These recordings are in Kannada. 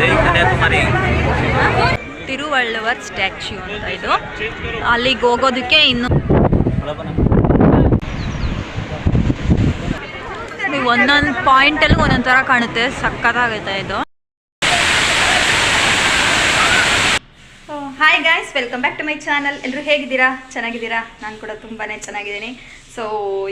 ಜೈ ಕನ್ಯಾಕುಮಾರಿ. ತಿರುವಳ್ಳುವರ್ ಸ್ಟ್ಯಾಚ್ಯೂ ಅಂತ ಇದು. ಅಲ್ಲಿಗೆ ಹೋಗೋದಕ್ಕೆ ಇನ್ನು ಒಂದೊಂದು ಪಾಯಿಂಟಲ್ಲೂ ಒಂದೊಂದು ಥರ ಕಾಣುತ್ತೆ. ಸಕ್ಕತ್ತಾಗೈತೆ ಇದು. Hi guys welcome back to my channel ಎಲ್ಲರೂ ಹೇಗಿದ್ದೀರಾ? ಚೆನ್ನಾಗಿದ್ದೀರಾ? ನಾನು ಕೂಡ ತುಂಬಾ ಚೆನ್ನಾಗಿದ್ದೀನಿ. ಸೊ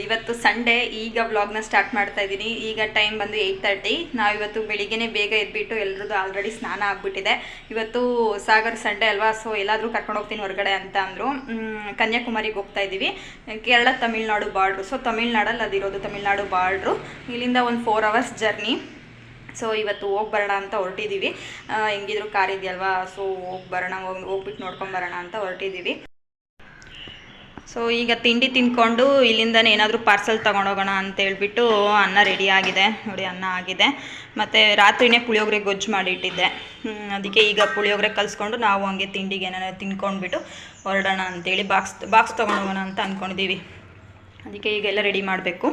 ಇವತ್ತು ಸಂಡೇ ಈಗ ವ್ಲಾಗ್ನ ಸ್ಟಾರ್ಟ್ ಮಾಡ್ತಾ ಇದ್ದೀನಿ. ಈಗ ಟೈಮ್ ಬಂದು ಏಯ್ಟ್ ತರ್ಟಿ ನಾವು ಇವತ್ತು ಬೆಳಿಗ್ಗೆನೇ ಬೇಗ ಎದ್ಬಿಟ್ಟು ಎಲ್ಲರದ್ದು ಆಲ್ರೆಡಿ ಸ್ನಾನ ಆಗಿಬಿಟ್ಟಿದೆ. ಇವತ್ತು ಸಾಗರ್ ಸಂಡೇ ಅಲ್ವಾ? ಸೊ ಎಲ್ಲಾದರೂ ಕರ್ಕೊಂಡು ಹೋಗ್ತೀನಿ ಹೊರಗಡೆ ಅಂತ ಅಂದರು. ಕನ್ಯಾಕುಮಾರಿಗೆ ಹೋಗ್ತಾ ಇದ್ದೀವಿ. ಕೇರಳ ತಮಿಳ್ನಾಡು ಬಾರ್ಡ್ರು ಸೊ ತಮಿಳ್ನಾಡಲ್ಲಿ ಅದಿರೋದು ತಮಿಳ್ನಾಡು ಬಾರ್ಡ್ರು ಇಲ್ಲಿಂದ ಒಂದು ಫೋರ್ ಅವರ್ಸ್ ಜರ್ನಿ ಸೊ ಇವತ್ತು ಹೋಗಿ ಬರೋಣ ಅಂತ ಹೊರಟಿದ್ದೀವಿ ಹೆಂಗಿದ್ರು ಕಾರ್ ಇದೆಯಲ್ವಾ? ಸೊ ಹೋಗಿ ಬರೋಣ, ಹೋಗಿ ಹೋಗ್ಬಿಟ್ಟು ನೋಡ್ಕೊಂಡು ಬರೋಣ ಅಂತ ಹೊರಟಿದ್ದೀವಿ ಸೊ ಈಗ ತಿಂಡಿ ತಿಂದ್ಕೊಂಡು ಇಲ್ಲಿಂದನೇ ಏನಾದರೂ ಪಾರ್ಸಲ್ ತೊಗೊಂಡೋಗೋಣ ಅಂತ ಹೇಳ್ಬಿಟ್ಟು ಅನ್ನ ರೆಡಿ ಆಗಿದೆ. ನೋಡಿ, ಅನ್ನ ಆಗಿದೆ. ಮತ್ತು ರಾತ್ರಿನೇ ಪುಳಿಯೋಗರೆ ಗೊಜ್ಜು ಮಾಡಿಟ್ಟಿದ್ದೆ. ಅದಕ್ಕೆ ಈಗ ಪುಳಿಯೋಗರೆ ಕಲಿಸ್ಕೊಂಡು ನಾವು ಹಂಗೆ ತಿಂಡಿಗೆ ಏನಾರು ತಿನ್ಕೊಂಡ್ಬಿಟ್ಟು ಹೊರಡೋಣ ಅಂತೇಳಿ ಬಾಕ್ಸ್ ಬಾಕ್ಸ್ ತೊಗೊಂಡೋಗೋಣ ಅಂತ ಅಂದ್ಕೊಂಡಿದ್ದೀವಿ ಅದಕ್ಕೆ ಈಗೆಲ್ಲ ರೆಡಿ ಮಾಡಬೇಕು.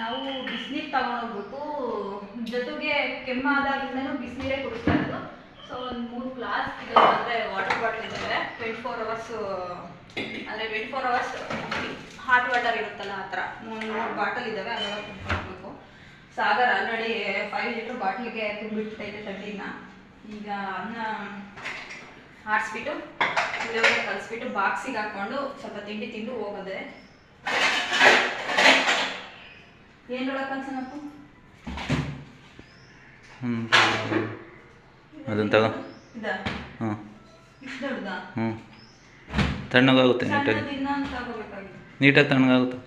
ನಾವು ಬಿಸಿನೀರು ತಗೊಂಡೋಗ್ಬಿಟ್ಟು ಜೊತೆಗೆ ಕೆಮ್ಮಾದಾಗಿಂದನೂ ಬಿಸಿನೀರೇ ಕುಡಿಸ್ತಾ ಇರೋದು. ಸೊ ಒಂದು ಮೂರು ಗ್ಲಾಸ್ ಇದೆ ಅಂದರೆ ವಾಟರ್ ಬಾಟಲ್ ಇದ್ದಾವೆ ಟ್ವೆಂಟಿ ಫೋರ್ ಅವರ್ಸ್ ಅಂದರೆ twenty four hours hot water ಇರುತ್ತಲ್ಲ ಆ ಥರ. ಮೂರು ಬಾಟಲ್ ಇದ್ದಾವೆ ಅದೆಲ್ಲ ತುಂಬಿಕೊಳ್ಬೇಕು ಸಾಗರ್ ಆಲ್ರೆಡಿ ಫೈವ್ ಲೀಟ್ರ್ ಬಾಟ್ಲಿಗೆ ತುಂಬಿಟ್ಟೈತೆ ತಣ್ಣೀರನ್ನ ಈಗ ಅನ್ನ ಆರಿಸ್ಬಿಟ್ಟು ಪುಳಿಯೋಗರೆ ಕಲಿಸ್ಬಿಟ್ಟು ಬಾಕ್ಸಿಗೆ ಹಾಕ್ಕೊಂಡು ಸ್ವಲ್ಪ ತಿಂಡಿ ತಿಂದು ಹೋಗೋದೆ. ಏನು ನೋಡಕ್ಕೆ ಅನ್ಸನಪ್ಪ ಹ್ಮ್ ಅದನ್ನು ತಗೋ. ಇದ? ಹ್ಞೂ ಇಷ್ಟು ಹ್ಮ್. ತಣ್ಣಗಾಗುತ್ತೆ ನೀಟಾಗಿ. ನೀಟಾಗಿ ತಣ್ಣಗಾಗುತ್ತೆ.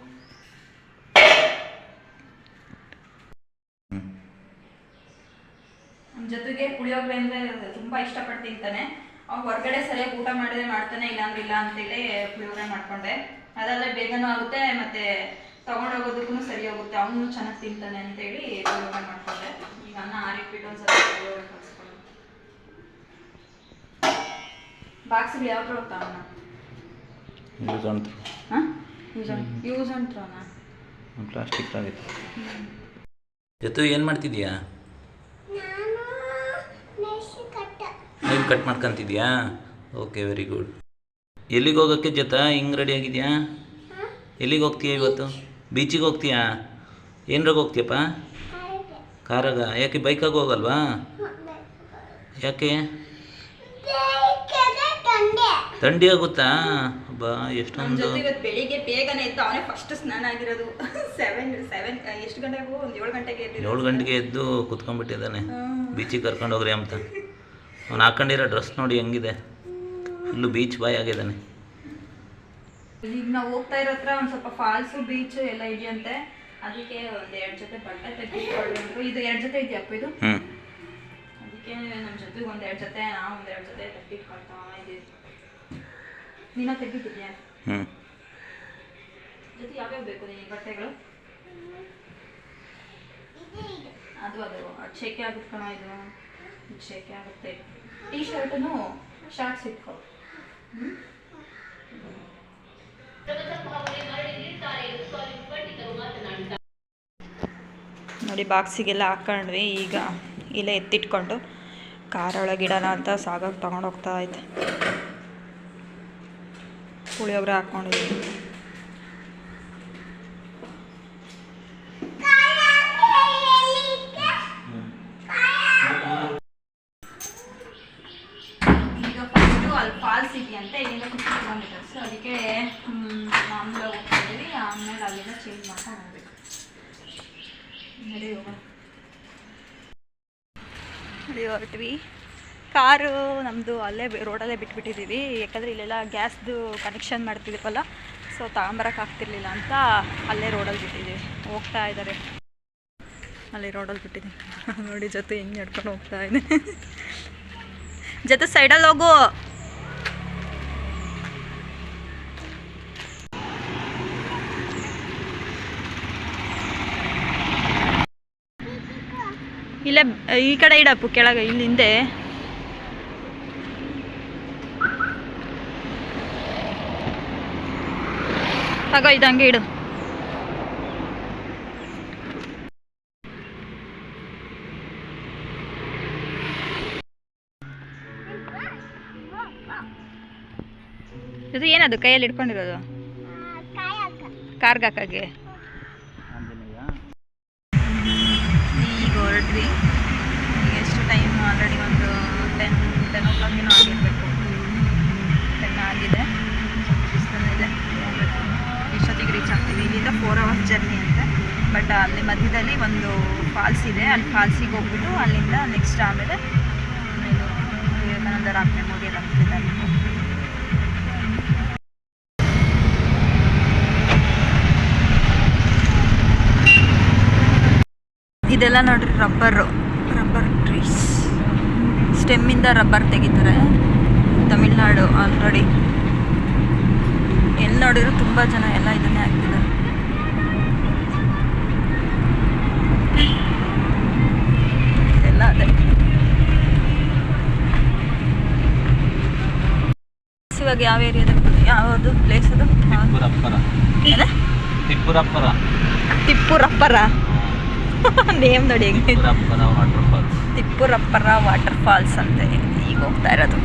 ಜೊತೆಗೆ ಪುಳಿಯೋಗರೆ ಅಂದ್ರೆ ತುಂಬಾ ಇಷ್ಟಪಟ್ಟು ತಿಂತಾನೆ ಅವ್ ಹೊರಗಡೆ ಸರಿಯಾಗಿ ಊಟ ಮಾಡಿದ್ರೆ ಮಾಡ್ತಾನೆ ಇಲ್ಲಾಂದ್ರೆ ಇಲ್ಲ ಅಂತೇಳಿ ಪುಳಿಯೋಗರೆ ಮಾಡ್ಕೊಂಡೆ. ಅದಾದ್ರೆ ಬೇಗನೂ ಆಗುತ್ತೆ ಮತ್ತೆ ತಗೊಂಡೋಗೋದಕ್ಕೂ ಸರಿ ಹೋಗುತ್ತೆ. ಅವನು ಚೆನ್ನಾಗಿ ತಿಂತಾನೆ ಅಂತೇಳಿ ಪ್ರಯೋಗ ಮಾಡ್ಕೊಂಡೆ. ಈಗ ಅನ್ನ ಆರಿಟ್ಬಿಟ್ಟು ಒಂದ್ಸಲ ಸ್ವಲ್ಪ ಬಾಕ್ಸಲ್ಲಿ ಕಲಿಸ್ಕೊಂಡು ಬಾಕ್ಸ್ಗಳು ಯಾವ ಥರ ಹೋಗ್ತಾವಣ್ಣ ಯೂಸ್ ಅಂತು ಹಾಂ? ಯೂಸ್ ಅಂಡ್ ಯೂಸ್ ಅಂಡ್ ಥ್ರೋನಾ ಪ್ಲಾಸ್ಟಿಕ್ ಆಗಿತ್ತು ಜೊತೆ ಏನು ಮಾಡ್ತಿದ್ಯಾ? ನೀನು ಕಟ್ ಮಾಡ್ಕೊಂತಿದ್ಯಾ? ಓಕೆ ವೆರಿ ಗುಡ್ ಎಲ್ಲಿಗೆ ಹೋಗೋಕ್ಕೆ ಜೊತೆ? ಹಿಂಗೆ ರೆಡಿ ಆಗಿದೆಯಾ? ಎಲ್ಲಿಗೆ ಹೋಗ್ತೀಯ ಇವತ್ತು? ಬೀಚಿಗೆ ಹೋಗ್ತೀಯಾ? ಏನರಾಗ ಹೋಗ್ತೀಯಪ್ಪ? ಕಾರಾಗ? ಯಾಕೆ ಬೈಕಾಗ ಹೋಗಲ್ವಾ? ಯಾಕೆ? ಥಂಡಿ ಆಗುತ್ತಾ? ಬಾ ಎಷ್ಟೊಂದು. ಬೆಳಿಗ್ಗೆ ಬೇಗನೆ ಇತ್ತು ಅವನೇ ಫಸ್ಟ್ ಸ್ನಾನ ಆಗಿರೋದು. ಸೆವೆನ್ ಸೆವೆನ್ ಎಷ್ಟು ಗಂಟೆಗೂ ಒಂದು ಏಳು ಗಂಟೆಗೆ ಎದ್ದು. ಏಳು ಗಂಟೆಗೆ ಎದ್ದು ಕುತ್ಕೊಂಡ್ಬಿಟ್ಟಿದ್ದಾನೆ. ಬೀಚಿಗೆ ಕರ್ಕೊಂಡು ಹೋಗ್ರಿ ಅಂತ. ಅವ್ನು ಹಾಕೊಂಡಿರೋ ಡ್ರೆಸ್ ನೋಡಿ ಹೆಂಗಿದೆ. ಫುಲ್ಲು ಬೀಚ್ ಬಾಯ್ ಆಗಿದ್ದಾನೆ. ಈಗ ನಾವು ಹೋಗ್ತಾ ಇರೋ ಹತ್ರ ಒಂದು ಸ್ವಲ್ಪ ಫಾಲ್ಸು ಬೀಚ್ ಎಲ್ಲ ಇದೆಯಂತೆ. ಅದಕ್ಕೆ ಒಂದು ಎರಡು ಜೊತೆ ಬಟ್ಟೆ ತೆಗೆದು ಇದು ಎರಡು ಜೊತೆ ಇದೆಯಪ್ಪ ಇದು? ಅದಕ್ಕೆ ನಮ್ಮ ಜೊತೆಗೆ ಒಂದು ಎರಡು ಜೊತೆ ನಾವು ಒಂದು ಎರಡು ಜೊತೆ ತೆಗೆದಿಟ್ಕೊಳ್ತಾ ಇದ್ದೀವಿ ನೀನು ತೆಗಿತಿದ್ಯಾ ಹ್ಞೂ ಜೊತೆ ಯಾವ್ಯಾವ ಬೇಕು ನೀ ಬಟ್ಟೆಗಳು? ಅದು ಅದು. ಅದು ಶೇಕೆ ಆಗುತ್ತೆ ಕಣ ಇದು. ಶೇಕೆ ಆಗುತ್ತೆ. ಟೀ ಶರ್ಟ್ ಶಾರ್ಟ್ಸ್ ಇಟ್ಕೊ. ಹ್ಮ್? ನೋಡಿ ಬಾಕ್ಸಿಗೆಲ್ಲ ಹಾಕೊಂಡ್ವಿ. ಈಗ ಇಲ್ಲೇ ಎತ್ತಿಟ್ಕೊಂಡು ಕಾರೊಳಗಿಡೋಣ ಅಂತ ಸಾಗಕ್ಕೆ ತೊಗೊಂಡೋಗ್ತಾ ಐತೆ ಪುಳಿಯೋಗರೆ ಹಾಕ್ಕೊಂಡಿದ್ದೀವಿ ಈಗ ಫಸ್ಟು ಅಲ್ಲಿ ಫಾಲ್ಸ್ ಇದೆಯಂತೆ ಇಲ್ಲಿಂದ ಫಿಫ್ಟಿ ಕಿಲೋಮೀಟರ್ಸ್ ಅದಕ್ಕೆ ಮಾಮೂಲಾಗಿ ಹೋಗ್ತಾ ಇದ್ದೀವಿ ಆಮೇಲೆ ಅಲ್ಲಿಂದ ಚೇಂಜ್ ಮಾಡ್ಕೊಂಡು ಹೋಗ್ಬೇಕು ನಡಿ ಹೋಗೋಣ ನಡಿ ಹೊರಟ್ವಿ ಕಾರು ನಮ್ಮದು ಅಲ್ಲೇ ರೋಡಲ್ಲೇ ಬಿಟ್ಬಿಟ್ಟಿದ್ದೀವಿ. ಯಾಕಂದರೆ ಇಲ್ಲೆಲ್ಲ ಗ್ಯಾಸ್ದು ಕನೆಕ್ಷನ್ ಮಾಡ್ತಿದ್ದೀವಲ್ಲ ಸೊ ತಗೊಂಬರಕ್ಕೆ ಆಗ್ತಿರ್ಲಿಲ್ಲ ಅಂತ ಅಲ್ಲೇ ರೋಡಲ್ಲಿ ಬಿಟ್ಟಿದ್ದೀವಿ. ಹೋಗ್ತಾ ಇದ್ದಾರೆ. ಅಲ್ಲಿ ರೋಡಲ್ಲಿ ಬಿಟ್ಟಿದ್ದೀನಿ ನೋಡಿ ಜೊತೆ ಹೆಂಗೆ ನಡ್ಕೊಂಡು ಹೋಗ್ತಾ ಇದ್ದೀನಿ ಜೊತೆ ಸೈಡಲ್ಲಿ ಹೋಗು. ಇಲ್ಲೇ, ಈ ಕಡೆ ಇಡಪ್ಪು ಕೆಳಗೆ, ಇಲ್ಲಿ ತಗೋ ಇದಂಗೆ ಇಡು. ಇದು ಏನದು? ಕೈಯಲ್ಲಿ ಇಟ್ಕೊಂಡಿರೋದು ಕಾರ್ಗಾಕಾಗೆ ಹೊರಡ್ರಿ ಆಗ್ತೀವಿ ಇಲ್ಲಿಂದ ಫೋರ್ ಅವರ್ಸ್ ಜರ್ನಿ ಅಂತ. ಬಟ್ ಅಲ್ಲಿ ಮಧ್ಯದಲ್ಲಿ ಒಂದು ಫಾಲ್ಸ್ ಇದೆ. ಅಲ್ಲಿ ಫಾಲ್ಸಿಗೆ ಹೋಗ್ಬಿಟ್ಟು ಅಲ್ಲಿಂದ ನೆಕ್ಸ್ಟ್ ಆಮೇಲೆ ವಿವೇಕಾನಂದ ರಾಮ್ ಮೆಮೋರಿಯಲ್ ಅಲ್ಲಿ. ಇದೆಲ್ಲ ನೋಡ್ರಿ ರಬ್ಬರು ರಬ್ಬರ್ ಟ್ರೀಸ್ ಸ್ಟೆಮ್ಮಿಂದ ರಬ್ಬರ್ ತೆಗಿತಾರೆ. ತಮಿಳ್ನಾಡು ಆಲ್ರೆಡಿ ಎಲ್ಲಿ ನೋಡಿದ್ರು ತುಂಬ ಜನ ಎಲ್ಲ ಇದನ್ನೇ ಹಾಕ್ತಿದ್ದಾರೆ. ಎಲ್ಲ ಅದೇ. ಇವಾಗ ಯಾವ ಏರಿಯಾದ ಯಾವುದು ಪ್ಲೇಸ್ ಅದು? ತಿಪ್ಪುರಪ್ಪರ. ತಿಪ್ಪುರಪ್ಪರ. ನೇಮ್ ನೋಡಿ ಹೆಂಗೆ. Thirparappu water falls Thirparappu water falls ಅಂತ. ಈಗ ಹೋಗ್ತಾ ಇರೋದು.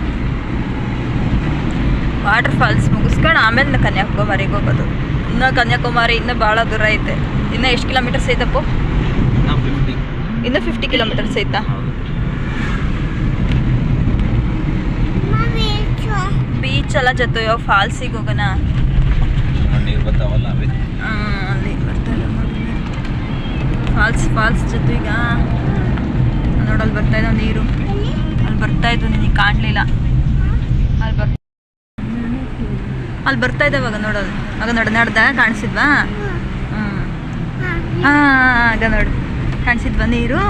ವಾಟರ್ ಫಾಲ್ಸ್ ಮುಗಿಸ್ಕೊಂಡು ಆಮೇಲೆ ಕನ್ಯಾಕುಮಾರಿಗೆ ಹೋಗೋದು. ಇನ್ನು ಕನ್ಯಾಕುಮಾರಿ ಇನ್ನೂ ಭಾಳ ದೂರ ಐತೆ. ಇನ್ನು ಎಷ್ಟು ಕಿಲೋಮೀಟರ್ಸ್ ಐತಪ್ಪು ಇನ್ನು ಫಿಫ್ಟಿ ಕಿಲೋಮೀಟರ್ಸ್ ಐತಾ? ಬೀಚ್ ಎಲ್ಲ ಜೊತೆಯೋ ಫಾಲ್ಸಿಗೆ ಹೋಗೋಣ? ಫಾಲ್ಸ್ ಫಾಲ್ಸ್ ಜೊತೆ ಈಗ ನೋಡಲ್ಲಿ ಬರ್ತಾ ಇದ್ದಾವೆ ನೀರು. ಅಲ್ಲಿ ಬರ್ತಾ ಇದ್ದು ನಿನಗೆ ಕಾಣಲಿಲ್ಲ ಅಲ್ಲಿ ಬರ್ ಅಲ್ಲಿ ಬರ್ತಾ ಇದ್ದಾವಾಗ ನೋಡೋದು ಆಗ ನೋಡು, ನಡ್ದ? ಕಾಣಿಸಿದ್ವಾ? ಹ್ಞೂ ಹಾಂ ಆಗ ನೋಡು. ಕಾಣಿಸಿದ್ವಾ ನೀರು?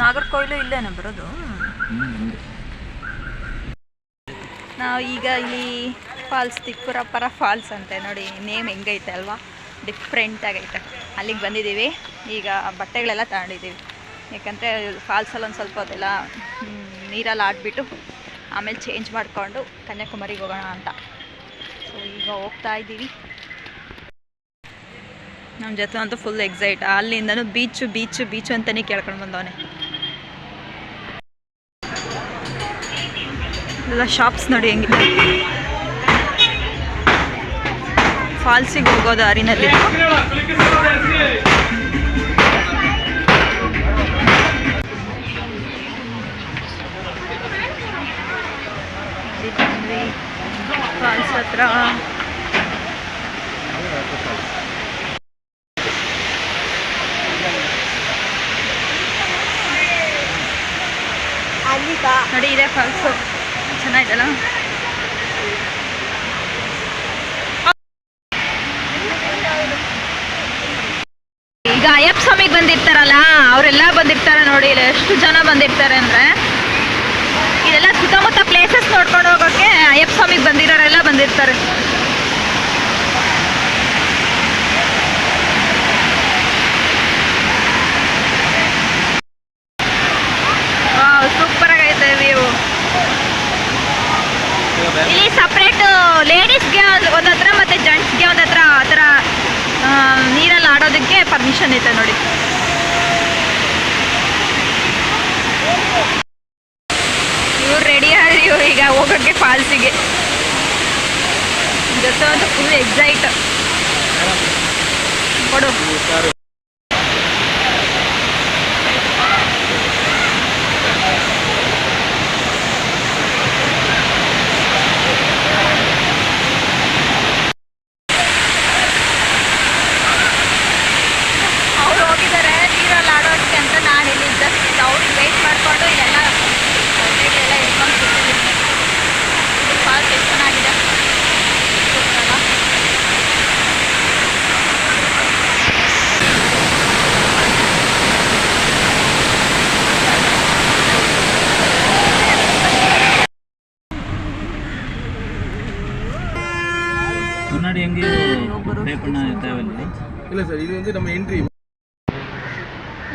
ನಾಗರ್ಕೋಯಿಲು ಇಲ್ಲೇನ ಬರೋದು? ನಾವು ಈಗ ಇಲ್ಲಿ ಫಾಲ್ಸ್ ತಿಪ್ಪುರಪ್ಪರ ಫಾಲ್ಸ್ ಅಂತೆ ನೋಡಿ, ನೇಮ್ ಹೆಂಗೈತೆ ಅಲ್ವಾ? ಡಿಫ್ರೆಂಟ್ ಆಗೈತೆ. ಅಲ್ಲಿಗೆ ಬಂದಿದ್ದೀವಿ. ಈಗ ಬಟ್ಟೆಗಳೆಲ್ಲ ತಗೊಂಡಿದ್ದೀವಿ. ಯಾಕಂದರೆ ಫಾಲ್ಸಲ್ಲಿ ಒಂದು ಸ್ವಲ್ಪ ಅದೆಲ್ಲ ನೀರಲ್ಲಿ ಆಡ್ಬಿಟ್ಟು ಆಮೇಲೆ ಚೇಂಜ್ ಮಾಡಿಕೊಂಡು ಕನ್ಯಾಕುಮಾರಿಗೆ ಹೋಗೋಣ ಅಂತ. ಸೊ ಈಗ ಹೋಗ್ತಾ ಇದ್ದೀವಿ. ನಮ್ಮ ಜೊತೆ ಅಂತೂ ಫುಲ್ ಎಕ್ಸೈಟ್ ಅಲ್ಲಿಂದನೂ ಬೀಚು ಬೀಚು ಬೀಚು ಅಂತಲೇ ಕೇಳ್ಕೊಂಡು ಬಂದವನೆ. ಎಲ್ಲ ಶಾಪ್ಸ್ ನೋಡಿ ಹೆಂಗಿದೆ. ಫಾಲ್ಸಿಗೆ ಹೋಗೋದು ದಾರಿನಲ್ಲಿ. ಫಾಲ್ಸ್ ಹತ್ರ ನೋಡಿ ಇದೆ ಫಾಲ್ಸು ಚೆನ್ನಾಗಿದೆಲ್ಲ ಈಗ ಅಯ್ಯಪ್ಪ ಸ್ವಾಮಿಗೆ ಬಂದಿರ್ತಾರಲ್ಲ ಅವರೆಲ್ಲ ಬಂದಿರ್ತಾರೆ ನೋಡಿ ಎಷ್ಟು ಜನ ಬಂದಿರ್ತಾರೆ ಅಂದ್ರೆ. ಸುತ್ತಮುತ್ತ ಪ್ಲೇಸಸ್ ನೋಡ್ಕೊಂಡು ಹೋಗೋಕೆ ಅಯ್ಯಪ್ಪ ಸ್ವಾಮಿಗೆ ಬಂದಿರೋರೆಲ್ಲ ಬಂದಿರ್ತಾರೆ. ಸೂಪರ್ ಆಗೈತೆ ವ್ಯೂ ಇಲ್ಲಿ ಸಪ್ರೇಟ್ ಲೇಡೀಸ್ಗೆ ಒಂದ್ ಹತ್ರ ಮತ್ತೆ ಜೆಂಟ್ಸ್ಗೆ ಒಂದ್ ಹತ್ರ ಆ ಥರ ನೀರಲ್ಲಿ ಆಡೋದಕ್ಕೆ ಪರ್ಮಿಷನ್ ಐತೆ ನೋಡಿ ಇವ್ರು ರೆಡಿ ಆದ್ರಿ ಇವ್ರು ಈಗ ಹೋಗೋಕ್ಕೆ ಫಾಲ್ಸಿಗೆ. ಜೊತೆ ಒಂದು ಫುಲ್ ಎಕ್ಸೈಟ್ ಕೊಡು.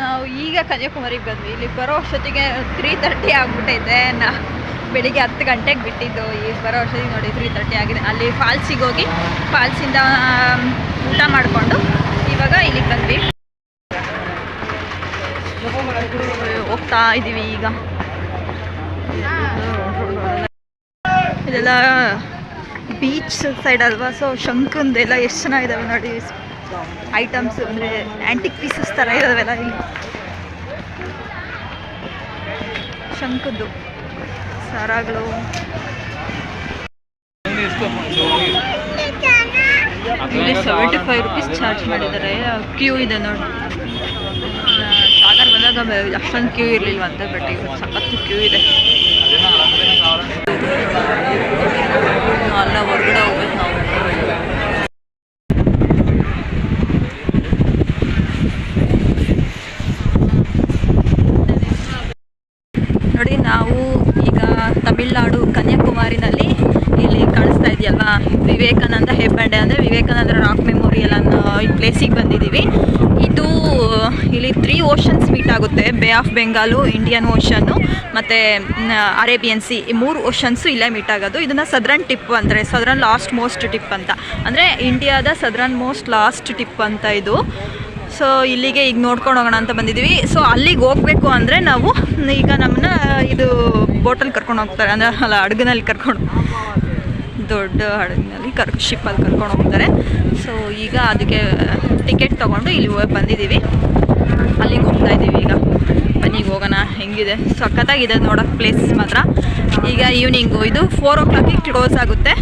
ನಾವು ಈಗ ಕನ್ಯಾಕುಮಾರಿಗೆ ಬಂದ್ವಿ. ಇಲ್ಲಿ ಬರೋ ಅಷ್ಟೊತ್ತಿಗೆ ತ್ರೀ ತರ್ಟಿ ಆಗಿಬಿಟ್ಟೈತೆ. ನಾ ಬೆಳಿಗ್ಗೆ ಹತ್ತು ಗಂಟೆಗೆ ಬಿಟ್ಟಿದ್ದು. ಈ ಬರೋ ವರ್ಷದ ನೋಡಿ ತ್ರೀ ತರ್ಟಿ ಆಗಿದೆ. ಅಲ್ಲಿ ಫಾಲ್ಸಿಗೆ ಹೋಗಿ ಫಾಲ್ಸಿಂದ ಊಟ ಮಾಡಿಕೊಂಡು ಇವಾಗ ಇಲ್ಲಿಗೆ ಬಂದ್ವಿ. ಹೋಗ್ತಾ ಇದ್ದೀವಿ ಈಗ. ಇದೆಲ್ಲ ಬೀಚ್ ಸೈಡ್ ಅಲ್ವಾ? ಸೊ ಶಂಕಂದೆಲ್ಲ ಎಷ್ಟು ಚೆನ್ನಾಗಿದ್ದಾವೆ ನೋಡಿ. ಐಟಮ್ಸ್ ಅಂದರೆ ಆ್ಯಂಟಿಕ್ ಪೀಸಸ್ ಥರ ಇದಾವೆಲ್ಲ ಇಲ್ಲಿ. ಶಂಕದ್ದು ಸರಗಳು ಇಲ್ಲಿ ಸೆವೆಂಟಿ ಫೈವ್ ರುಪೀಸ್ ಚಾರ್ಜ್ ಮಾಡಿದ್ದಾರೆ. ಕ್ಯೂ ಇದೆ ನೋಡಿ. ಸಾಗರ್ ಬಂದಾಗ ಅಷ್ಟೊಂದು ಕ್ಯೂ ಇರಲಿಲ್ವಂತೆ ಬಟ್ ಇವತ್ತು ಸಖತ್ತು ಕ್ಯೂ ಇದೆ. ಅಲ್ಲ, ಹೊರಗಡೆ ಹೋಗ್ಬೇಕು ನಾವು. ನೋಡಿ, ನಾವು ಈಗ ತಮಿಳ್ನಾಡು ಕನ್ಯಾಕುಮಾರಿನಲ್ಲಿ ಇಲ್ಲಿ ಕಾಣಿಸ್ತಾ ಇದೆಯಲ್ವಾ ವಿವೇಕಾನಂದ ಹೆಬ್ಬಂಡೆ. ಅಂದರೆ ವಿವೇಕಾನಂದ ರಾಕ್ ಮೆಮೋರಿಯಲ್ ಅನ್ನೋ ಈ ಪ್ಲೇಸಿಗೆ ಬಂದಿದ್ದೀವಿ. ಇಲ್ಲಿ ತ್ರೀ ಓಷನ್ಸ್ ಮೀಟ್ ಆಗುತ್ತೆ. ಬೇ ಆಫ್ ಬೆಂಗಾಲು ಇಂಡಿಯನ್ ಓಷನ್ನು ಮತ್ತು ಅರೇಬಿಯನ್ ಸಿ ಈ ಮೂರು ಓಷನ್ಸು ಇಲ್ಲೇ ಮೀಟ್ ಆಗೋದು. ಇದನ್ನು ಸದರನ್ ಟಿಪ್ ಅಂದರೆ ಸದ್ರನ್ ಲಾಸ್ಟ್ ಮೋಸ್ಟ್ ಟಿಪ್ ಅಂತ. ಅಂದರೆ ಇಂಡಿಯಾದ ಸದ್ರನ್ ಮೋಸ್ಟ್ ಲಾಸ್ಟ್ ಟಿಪ್ ಅಂತ ಇದು. ಸೊ ಇಲ್ಲಿಗೆ ಈಗ ನೋಡ್ಕೊಂಡು ಹೋಗೋಣ ಅಂತ ಬಂದಿದ್ದೀವಿ ಸೊ ಅಲ್ಲಿಗೆ ಹೋಗಬೇಕು ಅಂದರೆ ನಾವು ಈಗ ನಮ್ಮನ್ನ ಇದು ಬೋಟಲ್ಲಿ ಕರ್ಕೊಂಡು ಹೋಗ್ತಾರೆ. ಅಂದರೆ, ಅಲ್ಲ ಹಡಗಿನಲ್ಲಿ ಕರ್ಕೊಂಡು ದೊಡ್ಡ ಹಡಗಿನಲ್ಲಿ ಕರ್ ಶಿಪ್ಪಲ್ಲಿ ಕರ್ಕೊಂಡು ಹೋಗ್ತಾರೆ. ಸೊ ಈಗ ಅದಕ್ಕೆ ಟಿಕೆಟ್ ತೊಗೊಂಡು ಇಲ್ಲಿ ಬಂದಿದ್ದೀವಿ. ಅಲ್ಲಿಗೆ ಹೋಗ್ತಾ ಇದ್ದೀವಿ ಈಗ. ಬನ್ನಿಗೆ ಹೋಗೋಣ, ಹೆಂಗಿದೆ? ಸಖತ್ತಾಗಿದೆ ನೋಡೋಕ್ಕೆ ಪ್ಲೇಸ್ ಮಾತ್ರ. ಈಗ ಈವ್ನಿಂಗು ಇದು ಫೋರ್ ಓ ಕ್ಲಾಕಿಗೆ ಕ್ಲೋಸ್ ಆಗುತ್ತೆ.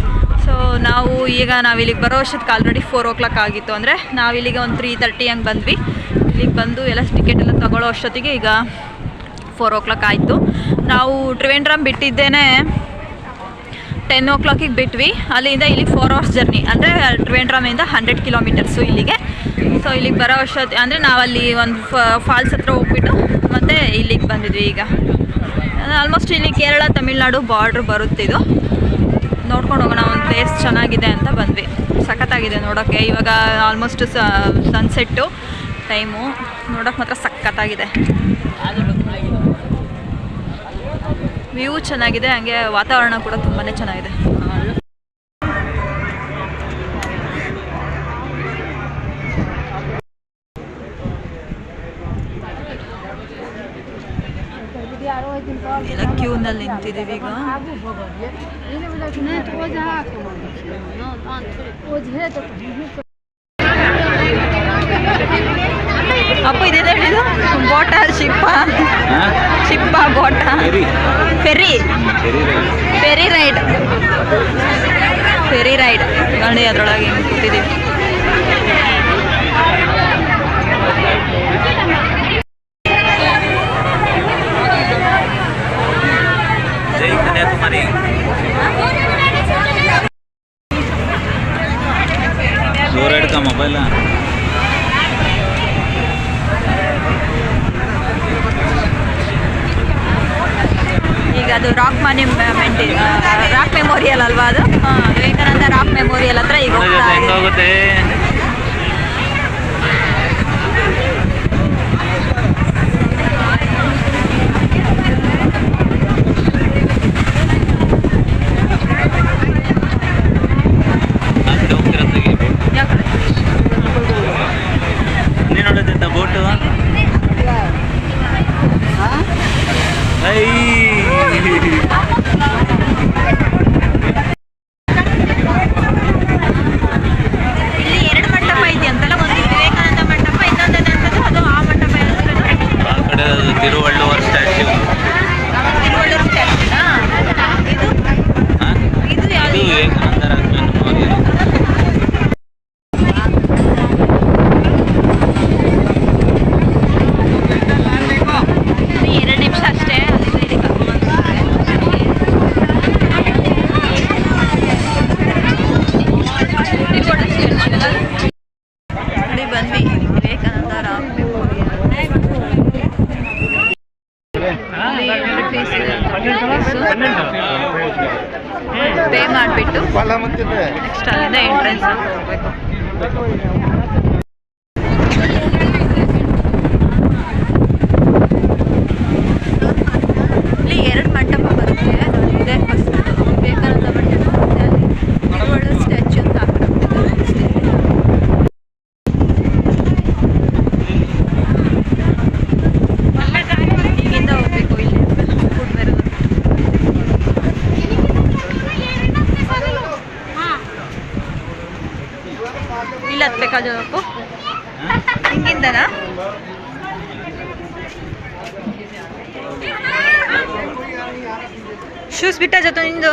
ಸೊ ನಾವು ಈಗ ನಾವು ಇಲ್ಲಿಗೆ ಬರೋ ಅಷ್ಟೊತ್ತಿಗೆ ಆಲ್ರೆಡಿ ಫೋರ್ ಓ ಕ್ಲಾಕ್ ಆಗಿತ್ತು ಅಂದರೆ ನಾವು ಇಲ್ಲಿಗೆ ಒಂದು ತ್ರೀ ತರ್ಟಿ ಹಂಗೆ ಬಂದ್ವಿ. ಇಲ್ಲಿಗೆ ಬಂದು ಎಲ್ಲ ಟಿಕೆಟ್ ಎಲ್ಲ ತಗೊಳ್ಳೋ ಅಷ್ಟೊತ್ತಿಗೆ ಈಗ ಫೋರ್ ಓ ಕ್ಲಾಕ್ ಆಯಿತು. ನಾವು ಟ್ರಿವೆಂಡ್ರಮ್ ಬಿಟ್ಟಿದ್ದೇನೆ. ಟೆನ್ ಓ ಕ್ಲಾಕಿಗೆ ಬಿಟ್ವಿ. ಅಲ್ಲಿಂದ ಇಲ್ಲಿಗೆ ಫೋರ್ ಅವರ್ಸ್ ಜರ್ನಿ ಅಂದರೆ ಟ್ರಿವೆಂಡ್ರಾಮಿಂದ ಹಂಡ್ರೆಡ್ ಕಿಲೋಮೀಟರ್ಸು ಇಲ್ಲಿಗೆ. ಸೊ ಇಲ್ಲಿಗೆ ಬರೋ ವರ್ಷ ಅಂದರೆ ನಾವಲ್ಲಿ ಒಂದು ಫಾಲ್ಸ್ ಹತ್ರ ಹೋಗ್ಬಿಟ್ಟು ಮತ್ತು ಇಲ್ಲಿಗೆ ಬಂದಿದ್ವಿ ಈಗ. ಆಲ್ಮೋಸ್ಟ್ ಇಲ್ಲಿ ಕೇರಳ, ತಮಿಳ್ನಾಡು ಬಾರ್ಡ್ರ್ ಬರುತ್ತೆ ಇದು. ನೋಡ್ಕೊಂಡು ಹೋಗೋಣ, ಒಂದು ಪ್ಲೇಸ್ ಚೆನ್ನಾಗಿದೆ ಅಂತ ಬಂದ್ವಿ. ಸಖತ್ತಾಗಿದೆ ನೋಡೋಕ್ಕೆ ಇವಾಗ ಆಲ್ಮೋಸ್ಟ್ ಸನ್ಸೆಟ್ಟು ಟೈಮು ನೋಡೋಕೆ ಮಾತ್ರ ಸಖತ್ತಾಗಿದೆ. ವ್ಯೂ ಚೆನ್ನಾಗಿದೆ ಹಂಗೆ ವಾತಾವರಣ ಕೂಡ ತುಂಬಾ ಚೆನ್ನಾಗಿದೆ. ಎಲ್ಲ ಕ್ಯೂನಲ್ಲಿ ನಿಂತಿದ್ದೀವಿ ಈಗ. ಅಪ್ಪ ಇದೇನು ಹೇಳಿದ್ರು boat ship. Ship boat. Ferry ferry ride ferry ride ನೋಡಿ ಅದರೊಳಗೆ ಹಿಂಗೆ ಕೂತಿದ್ದೀವಿ ದೂರ ಮೊಬೈಲ ಈಗ ಅದು ರಾಕ್ ಮಾನ್ಯುಮೆಂಟ್ ರಾಕ್ ಮೆಮೋರಿಯಲ್ ಅಲ್ವಾ ಅದು? ವಿವೇಕಾನಂದ ರಾಕ್ ಮೆಮೋರಿಯಲ್ ಹತ್ರ ಈಗ ಹೋಗ್ತಾ ಇದ್ದೀವಿ. ಹೆಂಗೋಗುತ್ತೆ ಅಲ್ಲಿ ಹೋಗ್ತಿರೋದಾಗಿ ಯಾವ ಕಡೆ? ನೀನು ನೋಡೋದಂತ ಬೋಟು ಐ ಇಲ್ಲಿ ಎರಡು ಮಂಟಪ ಇದೆಯಂತಲ್ಲ ಒಂದು ವಿವೇಕಾನಂದ ಮಂಟಪ ಇನ್ನೊಂದು ಏನಂತದ್ದು ಅದು ಆ ಮಂಟಪ ಹೆಸರು ಆ ಕಡೆ ಅದು ತಿರುವಳ್ಳುವರ್ ಸ್ಟ್ಯಾಚ್ಯೂ ತಿರುವಳ್ಳೂರು ಸ್ಟ್ಯಾಚ್ಯೂನಾ ಇದು ಹಾಂ ಇದು ಇದು ಯಾವುದು ವಿವೇಕಾನಂದ ರಾಜ ಮೆಮೋರಿಯಲ್ ಎರಡು ನಿಮಿಷ ಅಷ್ಟೇ ಅಲ್ಲಿಂದ ಇಲ್ಲಿ ಕರ್ಕೊಂಡ್ಬಂದ್ಬಿಡ್ತಾರೆ. ತಿರುವಳ್ಳು statue ಅಲ್ಲ? ನೋಡಿ ಬಂದ್ವಿ ವಿವೇಕಾನಂದ ರಾಮ್ ಮೆಮೋರಿಯಲ್ ಅಲ್ಲಿ entry fees ಇದೆ. ಪೇ ಮಾಡಿಬಿಟ್ಟು ನೆಕ್ಸ್ಟ್ ಅಲ್ಲಿಂದ ಎಂಟ್ರೆನ್ಸ್ ಹೋಗ್ಬೇಕು ಇಲ್ಲಿ ಎರಡು ಮಂಟಪ ಬರುತ್ತೆ ಇದೆ ಫಸ್ಟ್ ವಿವೇಕಾನಂದ ಮಂಟಪ ಮತ್ತೆ ಅಲ್ಲಿ ತಿರುವಳ್ಳು ಸ್ಟ್ಯಾಚ್ಯೂ ಅಂತ ಹಾಕಿರುತ್ತೆ ಇಲ್ಲಿಂದ ಹೋಗ್ಬೇಕು ಇಲ್ಲಿ ಫುಡ್ ಬರೋದು ಕಾಜಲಪ್ಪು ಹಿಂಗಿಂದನಾ? ಶೂಸ್ ಬಿಟ್ಟ ಜೊತೆ ನಿಂದು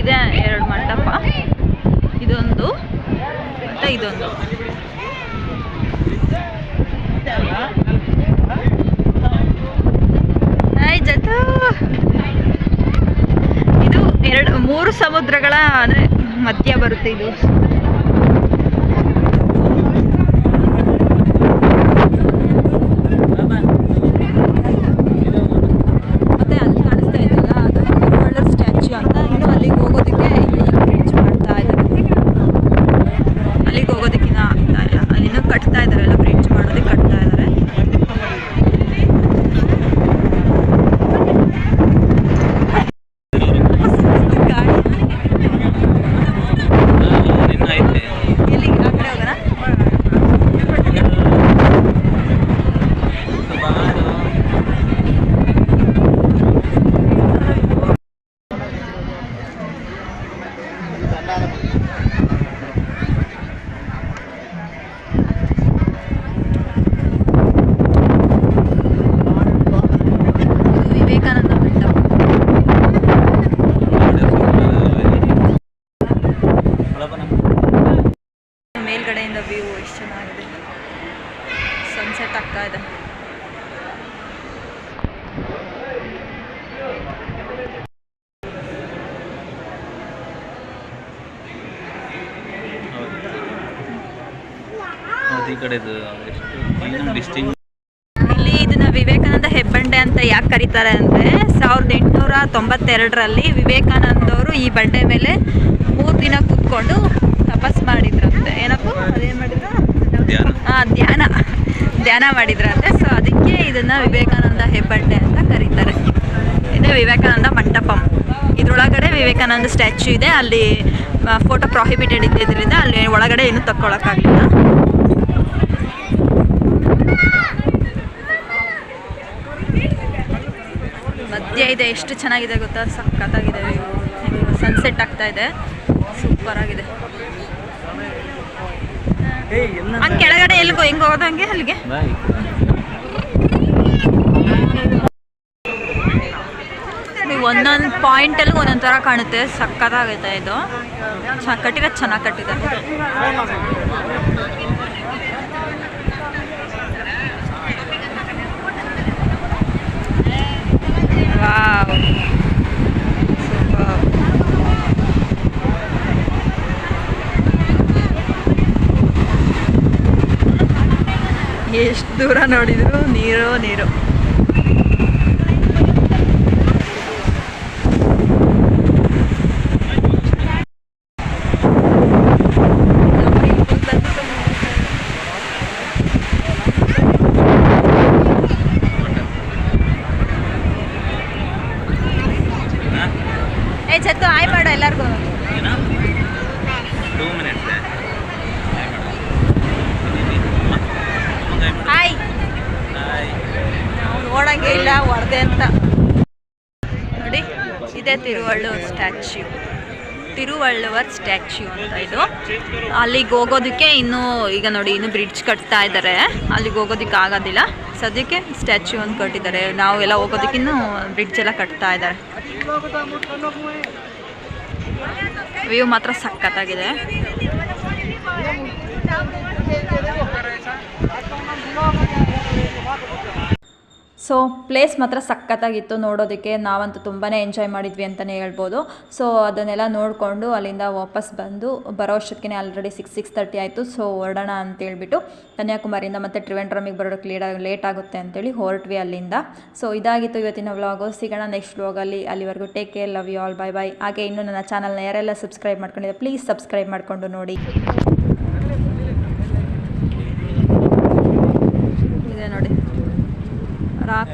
ಇದೆ ಎರಡು ಮಂಟಪ ಇದೊಂದು ಮತ್ತೆ ಇದೊಂದು. ಇದು ಎರಡು ಮೂರು ಸಮುದ್ರಗಳ ಅಂದ್ರೆ ಮಧ್ಯ ಬರುತ್ತೆ ಇದು ಮತ್ತೆ ಅಲ್ಲಿ ಕಾಣಿಸ್ತಾ ಇದೆಯಲ್ಲ ಅದು ಒಳ್ಳೆ ಸ್ಟ್ಯಾಚ್ಯೂ ಅಂತ ಇನ್ನು ಅಲ್ಲಿಗೆ ಹೋಗೋದಕ್ಕೆ ಇಲ್ಲಿ ಬ್ರಿಡ್ಜ್ ಮಾಡ್ತಾ ಇದ್ದಾರೆ ಅಲ್ಲಿಗೆ ಹೋಗೋದಕ್ಕಿನ್ನ ಆಗ್ತಾ ಇಲ್ಲ ಅಲ್ಲಿನೂ ಕಟ್ತಾ ಇದ್ದಾರೆ ಎಲ್ಲ ಬ್ರಿಡ್ಜ್ ಮಾಡೋದಕ್ಕೆ ಕಟ್ತಾ ಇದ್ದಾರೆ ಗಾಡಿ ನಿನ್ನ ಐತೆ ಎಲ್ಲಿಗೆ ಆ ಕಡೆ ಹೋಗೋಣ ಇದು ವಿವೇಕಾನಂದ ಮಂಟಪ ಮೇಲ್ಗಡೆಯಿಂದ ವ್ಯೂ ಎಷ್ಟು ಚೆನ್ನಾಗಿದೆ. ಸನ್ಸೆಟ್ ಆಗ್ತಾ ಇದೆ. ಇಲ್ಲಿ ಇದನ್ನ ವಿವೇಕಾನಂದ ಹೆಬ್ಬಂಡೆ ಅಂತ ಯಾಕೆ ಕರೀತಾರೆ ಅಂದ್ರೆ ಸಾವಿರದ ಎಂಟುನೂರ ತೊಂಬತ್ತೆರಡರಲ್ಲಿ ವಿವೇಕಾನಂದವರು ಈ ಬಂಡೆ ಮೇಲೆ ಮೂರು ದಿನ ಕೂತ್ಕೊಂಡು ತಪಸ್ ಮಾಡಿದ್ರಂತೆ. ಏನಪ್ಪ? ಅದೇನು ಮಾಡಿದ್ರು? ಹಾಂ ಧ್ಯಾನ. ಧ್ಯಾನ ಮಾಡಿದ್ರಂತೆ. ಸೊ ಅದಕ್ಕೆ ಇದನ್ನ ವಿವೇಕಾನಂದ ಹೆಬ್ಬಂಡೆ ಅಂತ ಕರೀತಾರೆ. ಇದೇ ವಿವೇಕಾನಂದ ಮಂಟಪಂ. ಇದ್ರೊಳಗಡೆ ವಿವೇಕಾನಂದ ಸ್ಟ್ಯಾಚ್ಯೂ ಇದೆ. ಅಲ್ಲಿ ಫೋಟೋ ಪ್ರಾಹಿಬಿಟೆಡ್ ಇದ್ದಿದ್ದರಿಂದ ಅಲ್ಲಿ ಒಳಗಡೆ ಏನು ತಕ್ಕೊಳಕ್ಕಾಗಲಿಲ್ಲ. ಮಧ್ಯ ಇದೆ. ಎಷ್ಟು ಚೆನ್ನಾಗಿದೆ ಗೊತ್ತಾ? ಸಖತ್ತಾಗಿದೆ ಸನ್ಸೆಟ್ ಆಗ್ತಾ ಇದೆ. ಸೂಪರ್ ಆಗಿದೆ. ಹಂಗೆ ಕೆಳಗಡೆ ಎಲ್ಲಿಗೋ ಹೆಂಗೆ ಹೋಗೋದು ಹಂಗೆ ಅಲ್ಲಿಗೆ? ಒಂದೊಂದ್ ಪಾಯಿಂಟ್ ಒಂದೊಂದು ಪಾಯಿಂಟಲ್ಲಿ ಒಂದೊಂದು ಥರ ಕಾಣುತ್ತೆ. ಸಕ್ಕತ್ತಾಗೈತೆ ಇದು. ಕಟ್ಟಿಗೆ ಕಟ್ಟಿರೋದು ಚೆನ್ನಾಗಿ ಕಟ್ಟಿದ್ದಾರೆ ವಾವ್. ಎಷ್ಟು ದೂರ ನೋಡಿದ್ರು? ನೀರೋ ನೀರು. ಏ ಚತ್ತು ಆಯ್ ಮಾಡ ಎಲ್ಲರಿಗೂ ಏನೋ ಟೂ ಮಿನಿಟ್ಸ್ ಹಾಯ್ ನಾವು ನೋಡಂಗೆ ಇಲ್ಲ ಹೊರದೆ ಅಂತ. ನೋಡಿ, ಇದೆ ತಿರುವಳ್ಳೂರ್ ಸ್ಟ್ಯಾಚ್ಯೂ. ತಿರುವಳ್ಳುವರ್ ಸ್ಟ್ಯಾಚ್ಯೂ ಅಂತ ಇದು. ಅಲ್ಲಿಗೆ ಹೋಗೋದಕ್ಕೆ ಇನ್ನೂ, ಈಗ ನೋಡಿ, ಇನ್ನು ಬ್ರಿಡ್ಜ್ ಕಟ್ತಾ ಇದ್ದಾರೆ ಅಲ್ಲಿಗೆ ಹೋಗೋದಕ್ಕೆ ಆಗೋದಿಲ್ಲ. ಸದ್ಯಕ್ಕೆ ಸ್ಟ್ಯಾಚ್ಯೂ ಒಂದು ಕಟ್ಟಿದ್ದಾರೆ ನಾವು ಎಲ್ಲ ಹೋಗೋದಕ್ಕಿನ್ನೂ ಬ್ರಿಡ್ಜ್ ಎಲ್ಲ ಕಟ್ತಾ ಇದ್ದಾರೆ ವ್ಯೂ ಮಾತ್ರ ಸಖತ್ತಾಗಿದೆ. ಸೊ ಪ್ಲೇಸ್ ಮಾತ್ರ ಸಖತ್ತಾಗಿತ್ತು ನೋಡೋದಕ್ಕೆ. ನಾವಂತೂ ತುಂಬಾ ಎಂಜಾಯ್ ಮಾಡಿದ್ವಿ ಅಂತಲೇ ಹೇಳ್ಬೋದು. ಸೊ ಅದನ್ನೆಲ್ಲ ನೋಡಿಕೊಂಡು ಅಲ್ಲಿಂದ ವಾಪಸ್ ಬಂದು ಬರೋ ಅಷ್ಟೊತ್ತಿಗೆ ಆಲ್ರೆಡಿ ಸಿಕ್ಸ್ ಸಿಕ್ಸ್ ತರ್ಟಿ ಆಯಿತು. ಸೊ ಹೊರಡೋಣ ಅಂತೇಳ್ಬಿಟ್ಟು ಕನ್ಯಾಕುಮಾರಿಯಿಂದ ಮತ್ತೆ ಟ್ರಿವೆಂಡ್ರಮಿಗೆ ಬರೋಕ್ಕೆ ಲೇಟ್ ಲೇಟ್ ಆಗುತ್ತೆ ಅಂತೇಳಿ ಹೊರಟ್ವಿ ಅಲ್ಲಿಂದ. ಸೊ ಇದಾಗಿತ್ತು ಇವತ್ತಿನ ವ್ಲಾಗು ಸಿಗೋಣ ನೆಕ್ಸ್ಟ್ ವ್ಲಾಗಲ್ಲಿ ಅಲ್ಲಿವರೆಗೂ take care love you all bye bye ಹಾಗೆ ಇನ್ನೂ ನನ್ನ ಚಾನಲ್ನ ಯಾರೆಲ್ಲ ಸಬ್ಸ್ಕ್ರೈಬ್ ಮಾಡ್ಕೊಂಡಿದ್ದೆ ಪ್ಲೀಸ್ ಸಬ್ಸ್ಕ್ರೈಬ್ ಮಾಡಿಕೊಂಡು ನೋಡಿ. rock